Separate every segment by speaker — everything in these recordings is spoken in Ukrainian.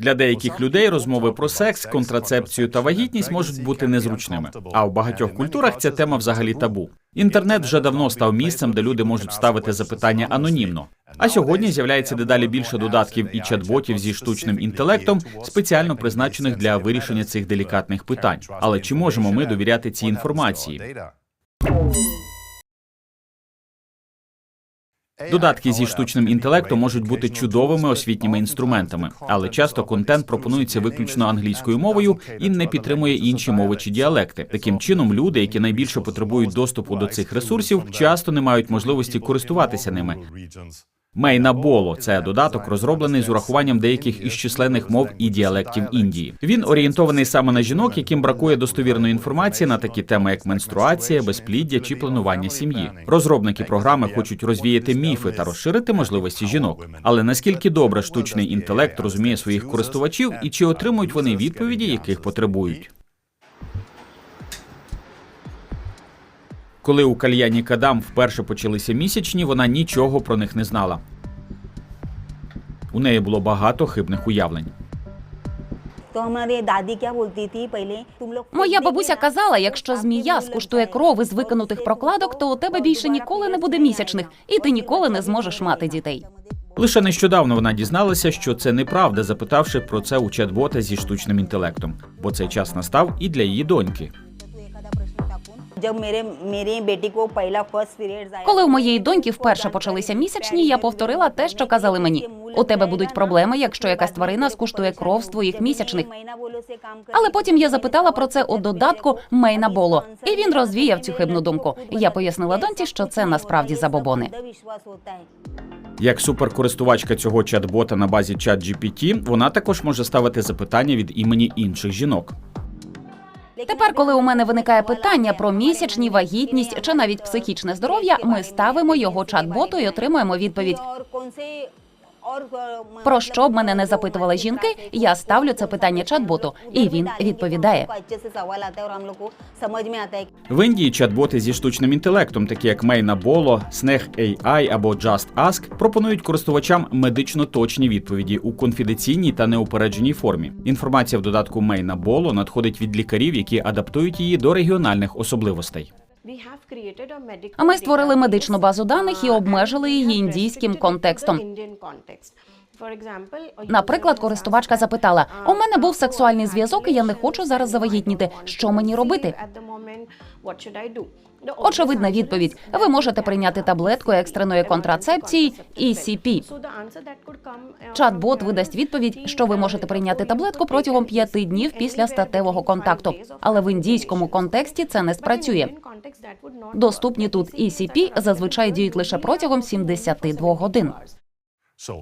Speaker 1: Для деяких людей розмови про секс, контрацепцію та вагітність можуть бути незручними. А в багатьох культурах ця тема взагалі табу. Інтернет вже давно став місцем, де люди можуть ставити запитання анонімно. А сьогодні з'являється дедалі більше додатків і чат-ботів зі штучним інтелектом, спеціально призначених для вирішення цих делікатних питань. Але чи можемо ми довіряти цій інформації? Додатки зі штучним інтелектом можуть бути чудовими освітніми інструментами, але часто контент пропонується виключно англійською мовою і не підтримує інші мови чи діалекти. Таким чином, люди, які найбільше потребують доступу до цих ресурсів, часто не мають можливості користуватися ними. Мейна Боло це додаток, розроблений з урахуванням деяких із численних мов і діалектів Індії. Він орієнтований саме на жінок, яким бракує достовірної інформації на такі теми, як менструація, безпліддя чи планування сім'ї. Розробники програми хочуть розвіяти міфи та розширити можливості жінок. Але наскільки добре штучний інтелект розуміє своїх користувачів і чи отримують вони відповіді, яких потребують? Коли у кальяні Кадам вперше почалися місячні, вона нічого про них не знала. У неї було багато хибних уявлень.
Speaker 2: Моя бабуся казала, якщо змія скуштує кров із викинутих прокладок, то у тебе більше ніколи не буде місячних, і ти ніколи не зможеш мати дітей.
Speaker 1: Лише нещодавно вона дізналася, що це неправда, запитавши про це у чат-бота зі штучним інтелектом, бо цей час настав і для її доньки.
Speaker 2: Коли у моєї доньки вперше почалися місячні, я повторила те, що казали мені. У тебе будуть проблеми, якщо якась тварина скуштує кров з твоїх місячних. Але потім я запитала про це у додатку Мейна Боло, і він розвіяв цю хибну думку. Я пояснила доньці, що це насправді забобони.
Speaker 1: Як суперкористувачка цього чат-бота на базі ChatGPT, вона також може ставити запитання від імені інших жінок.
Speaker 2: Тепер, коли у мене виникає питання про місячні, вагітність чи навіть психічне здоров'я, ми ставимо його чат-боту і отримуємо відповідь. Про що б мене не запитували жінки, я ставлю це питання чат-боту, і він відповідає.
Speaker 1: В Індії чат-боти зі штучним інтелектом, такі як Мейна Боло, Снег AI або Just Ask, пропонують користувачам медично точні відповіді у конфіденційній та неупередженій формі. Інформація в додатку Мейна Боло надходить від лікарів, які адаптують її до регіональних особливостей.
Speaker 2: А ми створили медичну базу даних і обмежили її індійським контекстом. Наприклад, користувачка запитала: у мене був сексуальний зв'язок, і я не хочу зараз завагітніти. Що мені робити? Очевидна відповідь: ви можете прийняти таблетку екстреної контрацепції ECP. Чат-бот видасть відповідь, що ви можете прийняти таблетку протягом п'яти днів після статевого контакту. Але в індійському контексті це не спрацює. Доступні тут ECP зазвичай діють лише протягом 72 годин.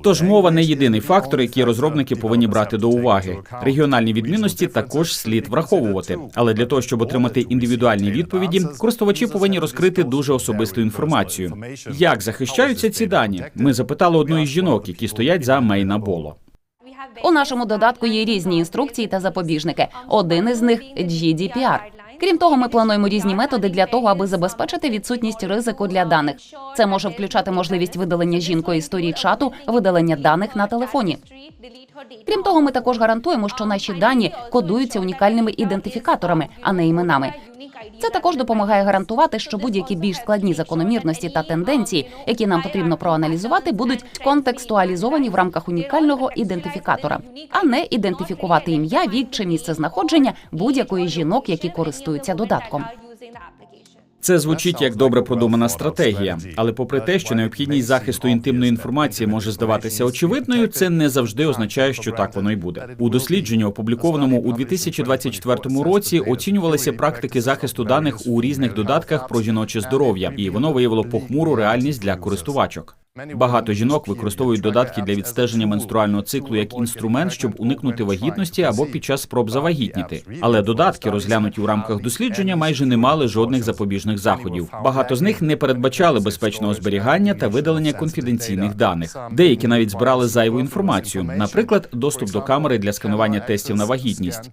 Speaker 1: Тож мова не єдиний фактор, який розробники повинні брати до уваги. Регіональні відмінності також слід враховувати. Але для того, щоб отримати індивідуальні відповіді, користувачі повинні розкрити дуже особисту інформацію. Як захищаються ці дані? Ми запитали одну із жінок, які стоять за Мейна Боло.
Speaker 2: У нашому додатку є різні інструкції та запобіжники. Один із них GDPR. Крім того, ми плануємо різні методи для того, аби забезпечити відсутність ризику для даних. Це може включати можливість видалення жінкою історії чату, видалення даних на телефоні. Крім того, ми також гарантуємо, що наші дані кодуються унікальними ідентифікаторами, а не іменами. Це також допомагає гарантувати, що будь-які більш складні закономірності та тенденції, які нам потрібно проаналізувати, будуть контекстуалізовані в рамках унікального ідентифікатора, а не ідентифікувати ім'я, вік чи місце знаходження будь-якої жінок, які користуються додатком.
Speaker 1: Це звучить як добре продумана стратегія, але попри те, що необхідність захисту інтимної інформації може здаватися очевидною, це не завжди означає, що так воно й буде. У дослідженні, опублікованому у 2024 році, оцінювалися практики захисту даних у різних додатках про жіноче здоров'я, і воно виявило похмуру реальність для користувачок. Багато жінок використовують додатки для відстеження менструального циклу як інструмент, щоб уникнути вагітності або під час спроб завагітніти. Але додатки, розглянуті у рамках дослідження, майже не мали жодних запобіжних заходів. Багато з них не передбачали безпечного зберігання та видалення конфіденційних даних. Деякі навіть збирали зайву інформацію, наприклад, доступ до камери для сканування тестів на вагітність.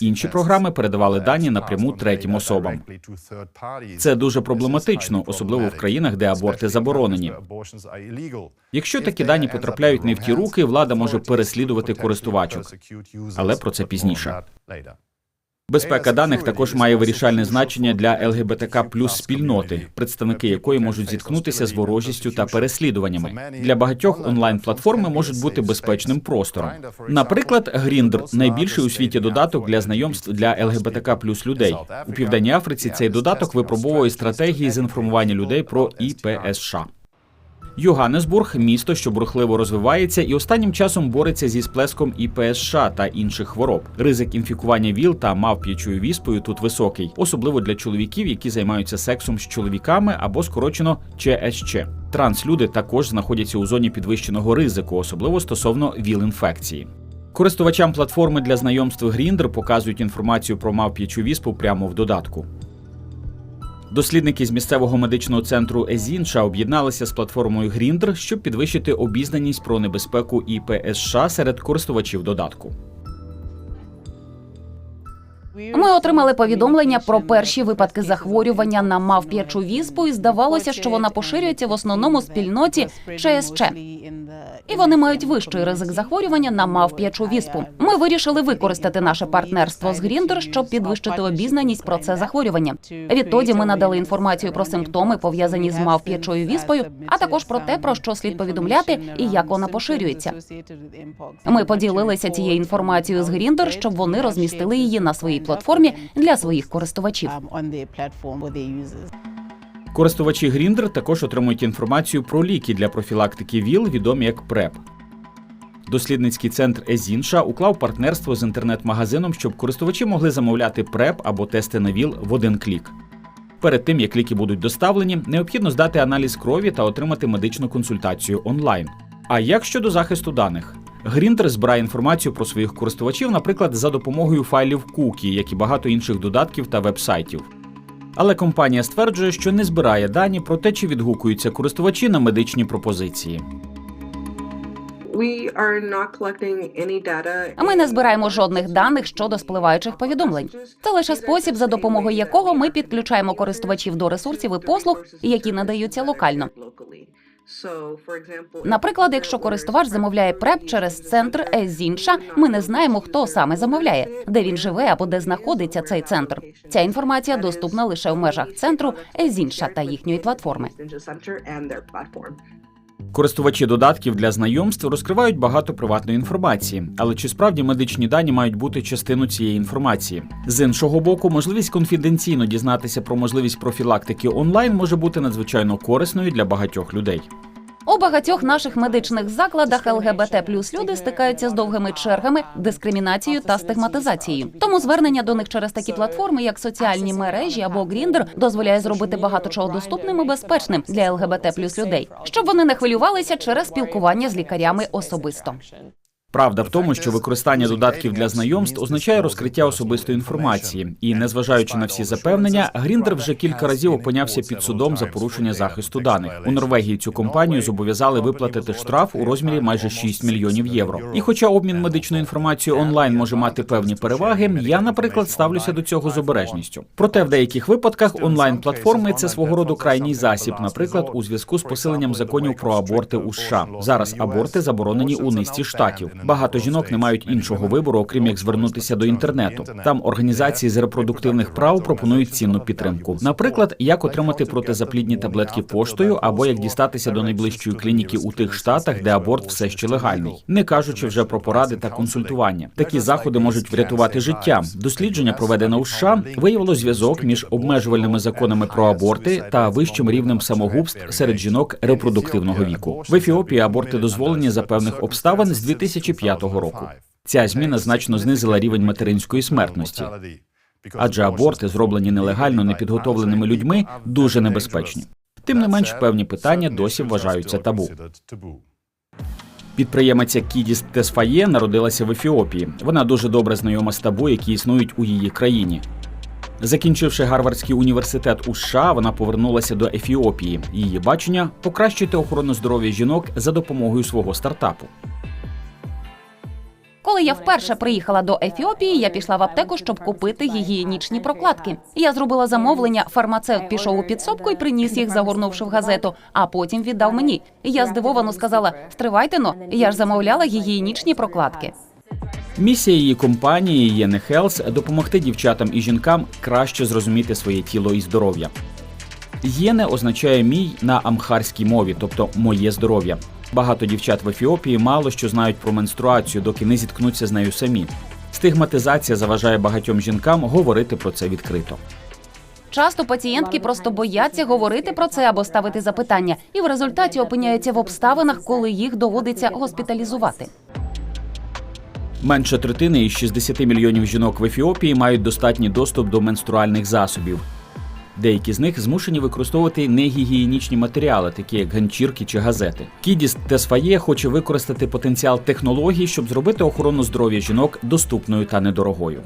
Speaker 1: Інші програми передавали дані напряму третім особам. Це дуже проблематично, особливо в країнах, де аборти заборонені. Якщо такі дані потрапляють не в ті руки, влада може переслідувати користувачок. Але про це пізніше. Безпека даних також має вирішальне значення для ЛГБТК плюс спільноти, представники якої можуть зіткнутися з ворожістю та переслідуваннями. Для багатьох онлайн-платформи можуть бути безпечним простором. Наприклад, Grindr – найбільший у світі додаток для знайомств для ЛГБТК плюс людей. У південній Африці цей додаток випробовує стратегії з інформування людей про ІПСШ. Йоганнесбург місто, що бурхливо розвивається, і останнім часом бореться зі сплеском ІПСШ та інших хвороб. Ризик інфікування ВІЛ та мавп'ячою віспою тут високий, особливо для чоловіків, які займаються сексом з чоловіками або скорочено ЧСЧ. Транслюди також знаходяться у зоні підвищеного ризику, особливо стосовно ВІЛ-інфекції. Користувачам платформи для знайомств Grindr показують інформацію про мавп'ячу віспу прямо в додатку. Дослідники з місцевого медичного центру Езінша об'єдналися з платформою Grindr, щоб підвищити обізнаність про небезпеку ІПСШ серед користувачів додатку.
Speaker 2: Ми отримали повідомлення про перші випадки захворювання на мавп'ячу віспу, і здавалося, що вона поширюється в основному спільноті ЧСЧ. І вони мають вищий ризик захворювання на мавп'ячу віспу. Ми вирішили використати наше партнерство з Grindr, щоб підвищити обізнаність про це захворювання. Відтоді ми надали інформацію про симптоми, пов'язані з мавп'ячою віспою, а також про те, про що слід повідомляти і як вона поширюється. Ми поділилися цією інформацією з Grindr, щоб вони розмістили її на своїй платформі для своїх користувачів.
Speaker 1: Користувачі Grindr також отримують інформацію про ліки для профілактики ВІЛ, відомі як ПРЕП. Дослідницький центр Езінша уклав партнерство з інтернет-магазином, щоб користувачі могли замовляти ПРЕП або тести на ВІЛ в один клік. Перед тим як ліки будуть доставлені, необхідно здати аналіз крові та отримати медичну консультацію онлайн. А як щодо захисту даних? Grindr збирає інформацію про своїх користувачів, наприклад, за допомогою файлів Cookie, як і багато інших додатків та вебсайтів. Але компанія стверджує, що не збирає дані про те, чи відгукуються користувачі на медичні пропозиції.
Speaker 2: Ми не збираємо жодних даних щодо спливаючих повідомлень. Це лише спосіб, за допомогою якого ми підключаємо користувачів до ресурсів і послуг, які надаються локально. Наприклад, якщо користувач замовляє ПРЕП через центр Езінша, ми не знаємо, хто саме замовляє, де він живе або де знаходиться цей центр. Ця інформація доступна лише в межах центру Езінша та їхньої платформи.
Speaker 1: Користувачі додатків для знайомств розкривають багато приватної інформації, але чи справді медичні дані мають бути частиною цієї інформації? З іншого боку, можливість конфіденційно дізнатися про можливість профілактики онлайн може бути надзвичайно корисною для багатьох людей.
Speaker 2: У багатьох наших медичних закладах ЛГБТ плюс люди стикаються з довгими чергами, дискримінацією та стигматизацією. Тому звернення до них через такі платформи, як соціальні мережі або Гріндер, дозволяє зробити багато чого доступним і безпечним для ЛГБТ плюс людей, щоб вони не хвилювалися через спілкування з лікарями особисто.
Speaker 1: Правда в тому, що використання додатків для знайомств означає розкриття особистої інформації, і незважаючи на всі запевнення, Grindr вже кілька разів опинявся під судом за порушення захисту даних. У Норвегії цю компанію зобов'язали виплатити штраф у розмірі майже 6 мільйонів євро. І, хоча обмін медичною інформацією онлайн може мати певні переваги, я, наприклад, ставлюся до цього з обережністю. Проте в деяких випадках онлайн платформи це свого роду крайній засіб, наприклад, у зв'язку з посиленням законів про аборти у США. Зараз аборти заборонені у низці штатів. Багато жінок не мають іншого вибору, окрім як звернутися до інтернету. Там організації з репродуктивних прав пропонують цінну підтримку. Наприклад, як отримати протизаплідні таблетки поштою, або як дістатися до найближчої клініки у тих штатах, де аборт все ще легальний, не кажучи вже про поради та консультування. Такі заходи можуть врятувати життя. Дослідження, проведене у США, виявило зв'язок між обмежувальними законами про аборти та вищим рівнем самогубств серед жінок репродуктивного віку. В Ефіопії аборти дозволені за певних обставин з 2005 року. Ця зміна значно знизила рівень материнської смертності. Адже аборти, зроблені нелегально непідготовленими людьми, дуже небезпечні. Тим не менш, певні питання досі вважаються табу. Підприємиця Кідіс Тесфає народилася в Ефіопії. Вона дуже добре знайома з табу, які існують у її країні. Закінчивши Гарвардський університет у США, вона повернулася до Ефіопії. Її бачення покращити охорону здоров'я жінок за допомогою свого стартапу.
Speaker 2: Коли я вперше приїхала до Ефіопії, я пішла в аптеку, щоб купити гігієнічні прокладки. Я зробила замовлення. Фармацевт пішов у підсобку і приніс їх, загорнувши в газету, а потім віддав мені. Я здивовано сказала: Стривайте но, я ж замовляла гігієнічні прокладки.
Speaker 1: Місія її компанії Єне Хелс допомогти дівчатам і жінкам краще зрозуміти своє тіло і здоров'я. Єне означає мій на амхарській мові, тобто моє здоров'я. Багато дівчат в Ефіопії мало що знають про менструацію, доки не зіткнуться з нею самі. Стигматизація заважає багатьом жінкам говорити про це відкрито.
Speaker 2: Часто пацієнтки просто бояться говорити про це або ставити запитання, і в результаті опиняються в обставинах, коли їх доводиться госпіталізувати.
Speaker 1: Менше третини із 60 мільйонів жінок в Ефіопії мають достатній доступ до менструальних засобів. Деякі з них змушені використовувати негігієнічні матеріали, такі як ганчірки чи газети. Кідіс Тесфає хоче використати потенціал технологій, щоб зробити охорону здоров'я жінок доступною та недорогою.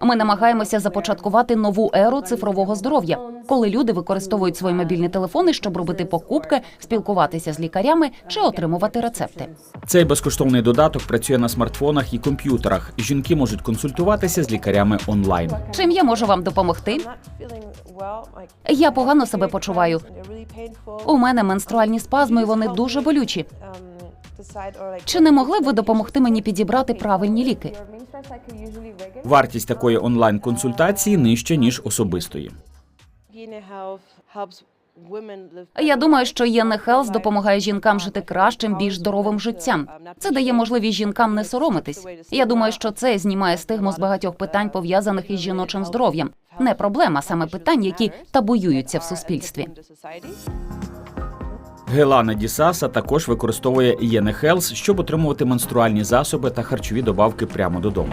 Speaker 2: Ми намагаємося започаткувати нову еру цифрового здоров'я, коли люди використовують свої мобільні телефони, щоб робити покупки, спілкуватися з лікарями чи отримувати рецепти.
Speaker 1: Цей безкоштовний додаток працює на смартфонах і комп'ютерах. Жінки можуть консультуватися з лікарями онлайн.
Speaker 2: Чим я можу вам допомогти? Я погано себе почуваю. У мене менструальні спазми, і вони дуже болючі. Чи не могли б ви допомогти мені підібрати правильні ліки?
Speaker 1: Вартість такої онлайн-консультації нижча ніж особистої.
Speaker 2: Я думаю, що Єне Хелс допомагає жінкам жити кращим, більш здоровим життям. Це дає можливість жінкам не соромитись. Я думаю, що це знімає стигму з багатьох питань пов'язаних із жіночим здоров'ям. Не проблема, саме питань, які табуюються в суспільстві.
Speaker 1: Гелана Дісаса також використовує Єне Хелс, щоб отримувати менструальні засоби та харчові добавки прямо додому.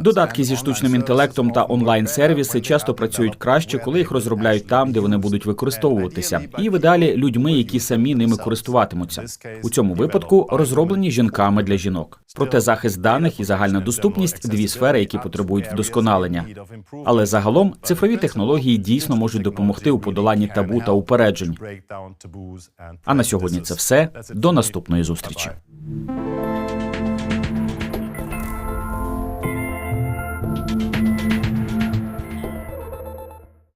Speaker 1: Додатки зі штучним інтелектом та онлайн-сервіси часто працюють краще, коли їх розробляють там, де вони будуть використовуватися, і в ідеалі людьми, які самі ними користуватимуться. У цьому випадку розроблені жінками для жінок. Проте захист даних і загальна доступність дві сфери, які потребують вдосконалення. Але загалом цифрові технології дійсно можуть допомогти у подоланні табу та упереджень. А на сьогодні це все. До наступної зустрічі.